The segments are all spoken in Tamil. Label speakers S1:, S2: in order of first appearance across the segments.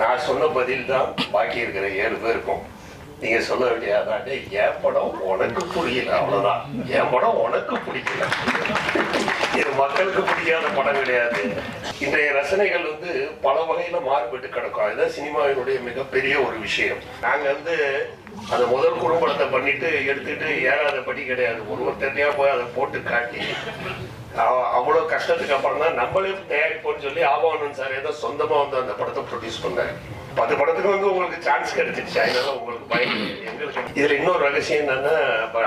S1: நான் சொன்ன பதில் தான் பாக்கி இருக்கிற ஏழு பேருக்கும் நீங்க சொல்ல வேண்டிய அதான் என் படம் உனக்கு புரியல அவ்வளவுதான். என் படம் உனக்கு பிடிக்கல இது மக்களுக்கு பிடிக்காத படம் கிடையாது. இன்றைய ரசனைகள் வந்து பல வகையில மாறுபட்டு கிடக்கும். அதுதான் சினிமாவினுடைய மிகப்பெரிய ஒரு விஷயம். நாங்க வந்து அந்த முதல் குறும்படத்தை பண்ணிட்டு எடுத்துட்டு ஏழாத படி கிடையாது. ஒரு தனியா போய் அதை போட்டு காட்டி அவ்வளோ அவ்வளவு கஷ்டத்துக்கு அப்புறம் தான் நம்மளே தயாரிப்போம்னு சொல்லி ஆபவானன் சார் ஏதோ சொந்தமா வந்து அந்த படத்தை ப்ரொடியூஸ் பண்ணாரு. பத்து படத்துக்கு வந்து உங்களுக்கு சான்ஸ் கிடைச்சிருச்சு. அதனால உங்களுக்கு பயம் இல்லை. எங்களுக்கு இதுல இன்னொரு ரகசியம் என்னன்னா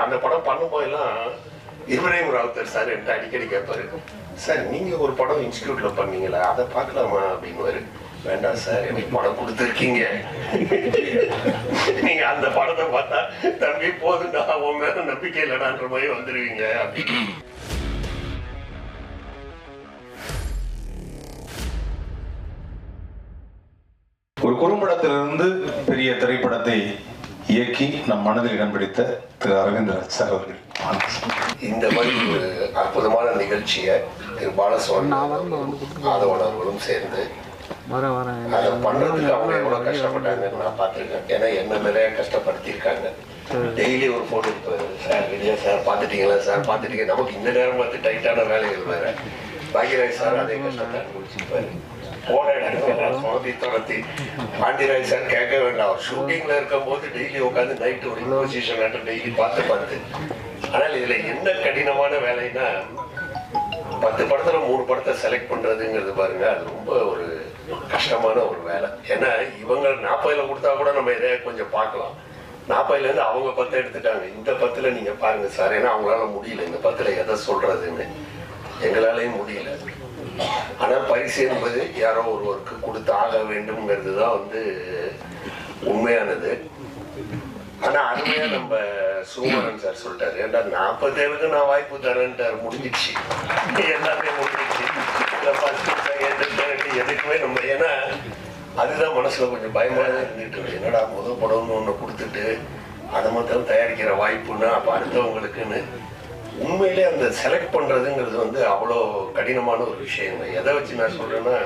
S1: அந்த படம் பண்ணும்போதெல்லாம் இப்ராஹிம் ராவுத்தர் சார் என்கிட்ட அடிக்கடி கேட்பாரு சார் நீங்க ஒரு படம் இன்ஸ்டியூட்ல பண்ணீங்களா? அதை பார்க்கலாமா? அப்படின்னு வேண்டாம் சார் எனக்கு படம் கொடுத்துருக்கீங்க. நீங்க அந்த படத்தை பார்த்தா தம்பி போதுண்டா உன் மேல நம்பிக்கை இல்லடான்ற மாதிரி வந்துருவீங்க. அப்படின்னு
S2: இயக்கி நம் மனதில் இடம் பிடித்த திரு அரவிந்தராஜ் சார் அவர்கள்.
S1: இந்த மாதிரி ஒரு அற்புதமான நிகழ்ச்சியை திரு பாலசுவாமி ஆதவனர்களும் சேர்ந்து
S3: வர வரேன்.
S1: அதை பண்றதுக்கு அவங்க எவ்வளவு கஷ்டப்பட்டாங்கன்னு நான் பார்த்திருக்கேன். ஏன்னா என்ன நிறைய கஷ்டப்படுத்தியிருக்காங்க. டெய்லி ஒரு போன் இருப்பாரு சார் வெளியே சார் பார்த்துட்டீங்களா சார்? பார்த்துட்டீங்க. நமக்கு இந்த நேரம் பார்த்து டைட்டான வேலைகள் வேற. பாக்யராஜ் சார் அதே கஷ்டத்தை அனுபவிச்சிருப்பாரு. போன இடத்துல சுமதி துரத்தி பாண்டியராஜ் சார் கேட்க வேண்டாம். அவர் ஷூட்டிங்ல இருக்கும் போது டெய்லி உட்காந்து நைட்டு ஒரு இம்போசிஷன் டெய்லி பார்த்து பார்த்து. ஆனால் இதுல என்ன கடினமான வேலைன்னா பத்து படத்துல மூணு படத்தை செலக்ட் பண்றதுங்கிறது பாருங்க அது ரொம்ப ஒரு கஷ்டமான ஒரு வேலை. ஏன்னா இவங்க நாற்பதுல கொடுத்தா கூட நம்ம இதை கொஞ்சம் பார்க்கலாம். நாற்பதுல இருந்து அவங்க பத்து எடுத்துட்டாங்க. இந்த பத்துல நீங்க பாருங்க சார். ஏன்னா அவங்களால முடியல. இந்த பத்துல எதை சொல்றதுன்னு எங்களாலையும் முடியல. ஆனா பரிசு என்பது யாரோ ஒருவருக்கு கொடுத்து ஆக வேண்டும்ங்கிறது தான் வந்து உண்மையானது. ஆனா அருமையாக நம்ம சூமரன் சார் சொல்லிட்டாரு. ஏன்டா நாற்பது பேருக்கு நான் வாய்ப்பு தரேன்ட்டார் முடிஞ்சிச்சு எல்லாமே முடிஞ்சிச்சு எதுக்குமே நம்ம ஏன்னா அதுதான் மனசுல கொஞ்சம் பயமா தான் இருந்துட்டு என்னடா முதல் படம்னு ஒண்ணு கொடுத்துட்டு அதை மட்டும் தயாரிக்கிற வாய்ப்புன்னா அப்ப அடுத்தவங்களுக்குன்னு உண்மையிலே அந்த செலக்ட் பண்றதுங்கிறது வந்து அவ்வளோ கடினமான ஒரு விஷயம். எதை வச்சு நான் சொல்றேன்னா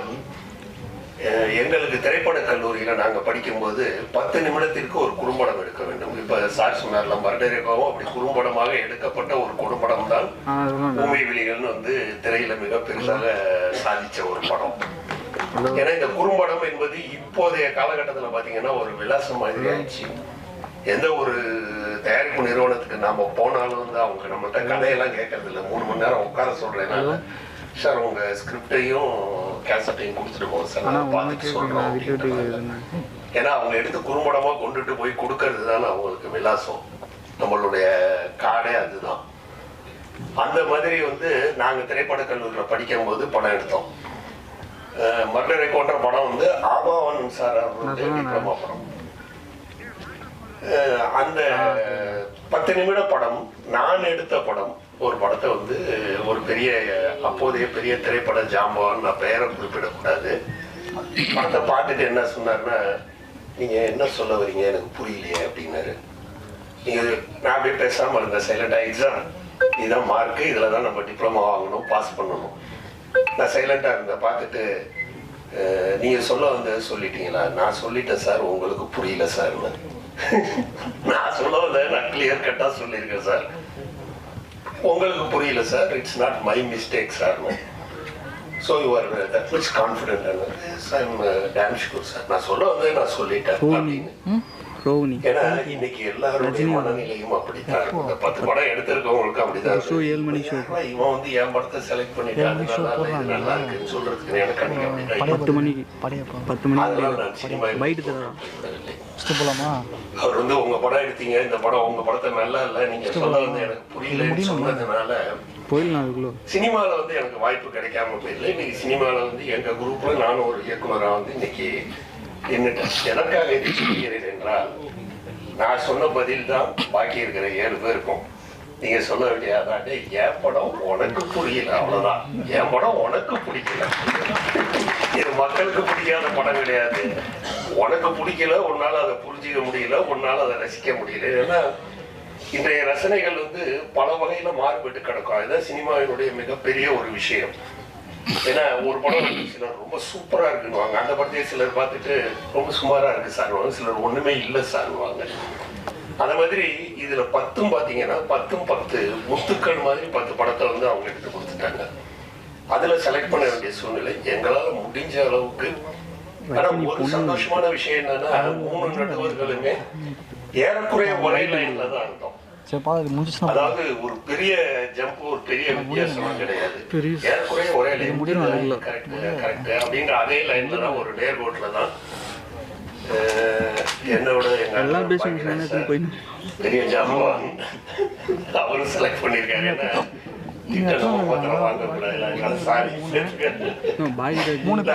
S1: அஹ் எங்களுக்கு திரைப்பட கல்லூரியில நாங்க படிக்கும்போது பத்து நிமிடத்திற்கு ஒரு குறும்படம் எடுக்க வேண்டும். இப்ப சார் சொன்னார்ல மர்டரேகாவும் அப்படி குறும்படமாக எடுக்கப்பட்ட ஒரு குறும்படம் தான் பூமி விழிகள்னு வந்து திரையில மிக பெருசாக சாதிச்ச ஒரு படம். ஏன்னா இந்த குறும்படம் என்பது இப்போதைய காலகட்டத்துல பாத்தீங்கன்னா ஒரு விலாசம் மாதிரி ஆயிடுச்சு. எந்த ஒரு தயாரிப்பு நிறுவனத்துக்கு நாம போனாலும் வந்து அவங்க நம்மகிட்ட கதையெல்லாம் கேட்கறது இல்ல மூணு மணி நேரம் உட்கார சொல்றேன் சார் உங்க ஸ்கிரிப்டையும் கேசட்டையும் கொடுத்துட்டு போங்க சார் நாங்க பார்த்துட்டு சொல்றோம்
S3: நான்
S1: ஏன்னா அவங்க எடுத்து குறும்படமா கொண்டுட்டு போய் கொடுக்கறது தானே அவங்களுக்கு விலாசம். நம்மளுடைய காடே அதுதான். அந்த மாதிரி வந்து நாங்க திரைப்பட கல்லூரியில படிக்கும் போது படம் எடுத்தோம். மர்டரை கொன்ற படம் வந்து ஆபாவன் சார் அவருடைய டிப்ளமா படம் அந்த பத்து நிமிட படம் நான் எடுத்த படம் ஒரு படத்தை வந்து ஒரு பெரிய அப்போதைய பெரிய திரைப்பட ஜாம்பவான் நான் பெயரை குறிப்பிடக்கூடாது. படத்தை பார்த்துட்டு என்ன சொன்னார்னா நீங்க என்ன சொல்ல வரீங்க? எனக்கு புரியலையே அப்படின்னாரு. நீங்க நான் அப்படியே பேசாம இருந்தேன் சைலண்டா எக்ஸாம் இதுதான். மார்க்கு இதுல தான் நம்ம டிப்ளமா வாங்கணும் பாஸ் பண்ணணும். நான் சைலண்டா இருந்தேன் பார்த்துட்டு அஹ், நீங்க சொல்ல வந்து சொல்லிட்டீங்களா? நான் சொல்லிட்டேன் சார் உங்களுக்கு புரியல சார் நான் சொல்ல வந்த நான் கிளியர் கட்டா சொல்லியிருக்கேன் சார் உங்களுக்கு புரியல sir it's not my mistake sir so you're that much confident sir damn sure sir நான் சொல்ல வந்து நான் சொல்லிட்டேன் அப்படின்னு.
S3: ம் ரோஹினி
S1: ஏன்னா இன்னைக்கு எல்லாருடைய மனநிலையும் அப்படித்தான் இருக்கு. இந்த பத்து படம் எடுத்திருக்கவங்களுக்கு அப்படிதான்
S3: ஷோ ஏழு மணி ஷோ.
S1: இருக்கு. இவன் வந்து என் படத்தை செலக்ட் பண்ணிட்டான். அது நல்லா இல்லை, இது நல்லா இருக்குன்னு சொல்றதுக்கு எனக்கு அன்னைக்கு அப்படிதான்
S3: பத்து மணிக்கு. பத்து மணிக்கு பைட்டு தரா
S4: போலாமா?
S1: அவர் வந்து உங்க படம் எடுத்தீங்க. இந்த படம் உங்க படத்தை நல்லா இல்ல. நீங்க சொல்ல வந்து எனக்கு புரியலன்னு சொன்னதுனால
S3: போயிடலாம் அதுக்குள்ளோ.
S1: சினிமால வந்து எனக்கு வாய்ப்பு கிடைக்காம போயிடல. இன்னைக்கு சினிமால வந்து எங்க குரூப்ல நானும் ஒரு இயக்குனரா வந்து இன்னைக்கு நின்னுட்டேன் எதற்காக இதை சொல்கிறேன் என்றால் நான் சொன்ன பதில் தான் பாக்கி இருக்கிற ஏழு பேருக்கும். நீங்க சொல்ல வேண்டியதாண்டே என் படம் உனக்கு புரியல அவ்வளவுதான். என் படம் உனக்கு பிடிக்கல இது மக்களுக்கு பிடிக்காத படம் கிடையாது. உனக்கு பிடிக்கல உன்னால அதை புரிஞ்சுக்க முடியல உன்னால அதை ரசிக்க முடியல. ஏன்னா இன்றைய ரசனைகள் வந்து பல வகையில மாறுபட்டு கிடக்கும். அதுதான் சினிமாவினுடைய மிகப்பெரிய ஒரு விஷயம். ஏன்னா ஒரு படம் சிலர் ரொம்ப சூப்பரா இருக்குன்னுவாங்க. அந்த படத்தையே சிலர் பார்த்துட்டு ரொம்ப சுமாரா இருக்கு சார்வாங்க சிலர் ஒண்ணுமே இல்லை சார்வாங்க அந்த மாதிரி இதுல பத்தும் பாத்தீங்கன்னா பத்தும் பத்து முத்துக்கள் மாதிரி பத்து படத்தை வந்து அவங்க எடுத்து கொடுத்துட்டாங்க. அதுல செலக்ட் பண்ண வேண்டிய சூழ்நிலை எங்களால முடிஞ்ச அளவுக்கு. ஆனா ஒரு சந்தோஷமான விஷயம் என்னன்னா மூணு நடுவர்களுமே ஏறக்குறைய ஒரே லைன்ல தான் இருந்தோம்.
S3: சரி பாத்து முடிச்சுனா
S1: அதாவது ஒரு பெரிய ஜம்ப் ஒரு பெரிய வித்தியாசம் கிடையாது.
S3: பெரிய-
S1: ஏறக்குறைய ஒரே லைன்
S3: முடியும் அதுக்குள்ள.
S1: கரெக்ட் அதே லைன்ல தான் ஒரு நேர்கோட்டில் தான் அஹ், என்னோட
S3: எல்லாம்
S1: சார்,
S3: போயின்னு.
S1: பெரிய ஜாம்பவான் அவரும் செலக்ட் பண்ணியிருக்காரு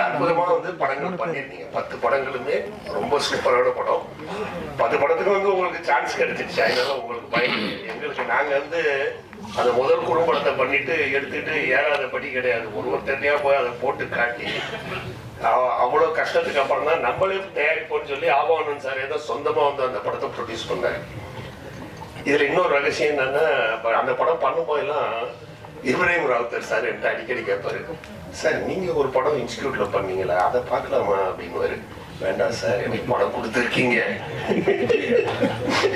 S1: அற்புதமா வந்து படங்கள் பண்ணிருந்தீங்க பத்து படங்களுமே ரொம்ப சூப்பரான படம். பத்து படத்துக்கு வந்து உங்களுக்கு சான்ஸ் கிடைச்சிருச்சு. அதனால உங்களுக்கு பயம் இல்லை. எங்களுக்கு நாங்க வந்து அந்த முதல் குறும்படத்தை பண்ணிட்டு எடுத்துட்டு ஏழாத படி கிடையாது. ஒரு ஒருத்தட்டையா போய் அதை போட்டு காட்டி அவ- அவ்வளவு கஷ்டத்துக்கு அப்புறம் தான் நம்மளே தயாரிப்போம்னு சொல்லி ஆபவானன் சார் ஏதோ சொந்தமா வந்து அந்த படத்தை ப்ரொடியூஸ் பண்ணாரு. இதுல இன்னொரு ரகசியம் என்னன்னா அந்த படம் பண்ணும்போதெல்லாம் இப்ராஹிம் ராவுத்தர் சார் என்கிட்ட அடிக்கடி கேட்பாரு சார் நீங்க ஒரு படம் இன்ஸ்டியூட்ல பண்ணீங்களா? அதை பார்க்கலாமா? அப்படின்னு வேண்டாம் சார் எனக்கு படம் கொடுத்துருக்கீங்க.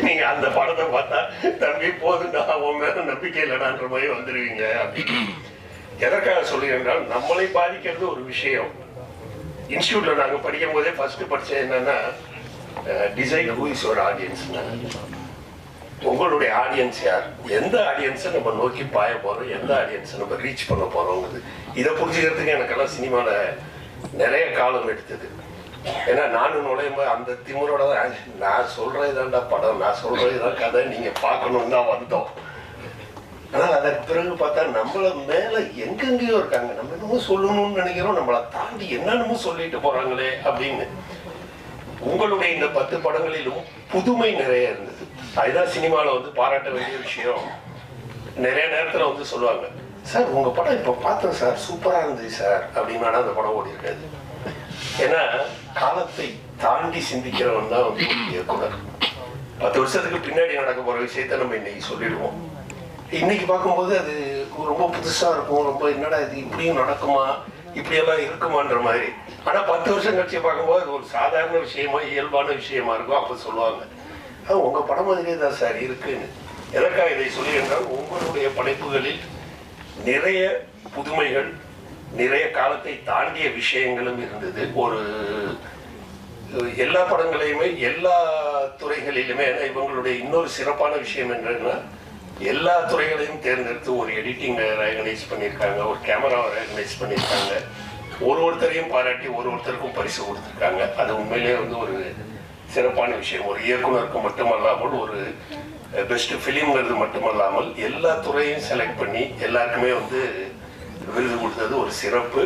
S1: நீங்க அந்த படத்தை பார்த்தா தம்பி போதுண்டா உன் மேல நம்பிக்கை இல்லடான்ற மாதிரி வந்துருவீங்க. அப்படின்னு. எதற்காக சொல்லுகிறேன் நம்மளை பாதிக்கிறது ஒரு விஷயம். இன்ஸ்டியூட்ல நாங்க படிக்கும் போதே ஃபர்ஸ்ட் படிச்சது என்னன்னா டிசைன் ஹூ இஸ் ஒரு ஆடியன்ஸ் உங்களுடைய ஆடியன்ஸ் யார்? எந்த ஆடியன்ஸை நம்ம நோக்கி பாய போறோம்? எந்த ஆடியன்ஸை நம்ம ரீச் பண்ண போறோங்கிறது. இதை புரிஞ்சுக்கிறதுக்கு எனக்கெல்லாம் சினிமாவில் நிறைய காலம் எடுத்தது. ஏன்னா நானும் நுழையும் போது அந்த திமுறோட தான் நான் சொல்றதுதான்டா படம். நான் சொல்றதுதான் கதை. நீங்க பார்க்கணும்னு தான் வந்தோம். ஆனால் அதற்கு பிறகு பார்த்தா நம்மள மேல எங்கெங்கேயோ இருக்காங்க. நம்ம என்னமோ சொல்லணும்னு நினைக்கிறோம். நம்மளை தாண்டி என்னென்னமோ சொல்லிட்டு போறாங்களே அப்படின்னு. உங்களுடைய இந்த பத்து படங்களிலும் புதுமை நிறைய இருந்தது. அதுதான் சினிமாவில் வந்து பாராட்ட வேண்டிய விஷயம் நிறைய நேரத்தில் வந்து சொல்லுவாங்க சார் உங்கள் படம் இப்போ பார்த்தேன் சார். சூப்பராக இருந்துச்சு சார். அப்படின்னா அந்த படம் ஓடி இருக்காது. ஏன்னா காலத்தை தாண்டி சிந்திக்கிறவன் தான் வந்து இயக்குனர். பத்து வருஷத்துக்கு பின்னாடி நடக்க போகிற விஷயத்த நம்ம இன்னைக்கு சொல்லிடுவோம். இன்னைக்கு பார்க்கும்போது அது ரொம்ப புதுசாக இருக்கும். ரொம்ப என்னடா இது இப்படியும் நடக்குமா? இப்படியெல்லாம் இருக்குமான்ற மாதிரி. ஆனால் பத்து வருஷம் கழிச்சு பார்க்கும்போது அது ஒரு சாதாரண விஷயமா இயல்பான விஷயமா இருக்கும். அப்போ சொல்லுவாங்க. உங்க படம் மாதிரியே தான் சார் இருக்குன்னு எதற்காக இதை சொல்லி என்றால் உங்களுடைய படைப்புகளில் நிறைய புதுமைகள் நிறைய காலத்தை தாண்டிய விஷயங்களும் இருந்தது. ஒரு எல்லா படங்களையுமே எல்லா துறைகளிலுமே ஏன்னா இவங்களுடைய இன்னொரு சிறப்பான விஷயம் என்னன்னா எல்லா துறைகளையும் தேர்ந்தெடுத்து ஒரு எடிட்டிங் ரெகனைஸ் பண்ணியிருக்காங்க ஒரு கேமராவை ரெகனைஸ் பண்ணியிருக்காங்க. ஒரு ஒருத்தரையும் பாராட்டி ஒரு ஒருத்தருக்கும் பரிசு கொடுத்துருக்காங்க. அது உண்மையிலேயே வந்து ஒரு சிறப்பான விஷயம். ஒரு இயக்குனருக்கு மட்டுமல்லாமல் ஒரு பெஸ்ட் ஃபிலிம்ங்கிறது மட்டுமல்லாமல் எல்லா துறையும் செலக்ட் பண்ணி எல்லாருக்குமே வந்து விருது கொடுத்தது ஒரு சிறப்பு.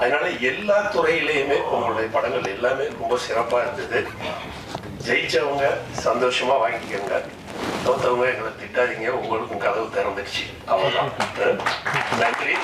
S1: அதனால எல்லா துறையிலையுமே உங்களுடைய படங்கள் எல்லாமே ரொம்ப சிறப்பா இருந்தது. ஜெயிச்சவங்க சந்தோஷமா வாங்கிக்கோங்க. தோத்தவங்க எங்களை திட்டாதீங்க. உங்களுக்கும் கதவு திறந்துடுச்சு அவ்வளவுதான். நன்றி.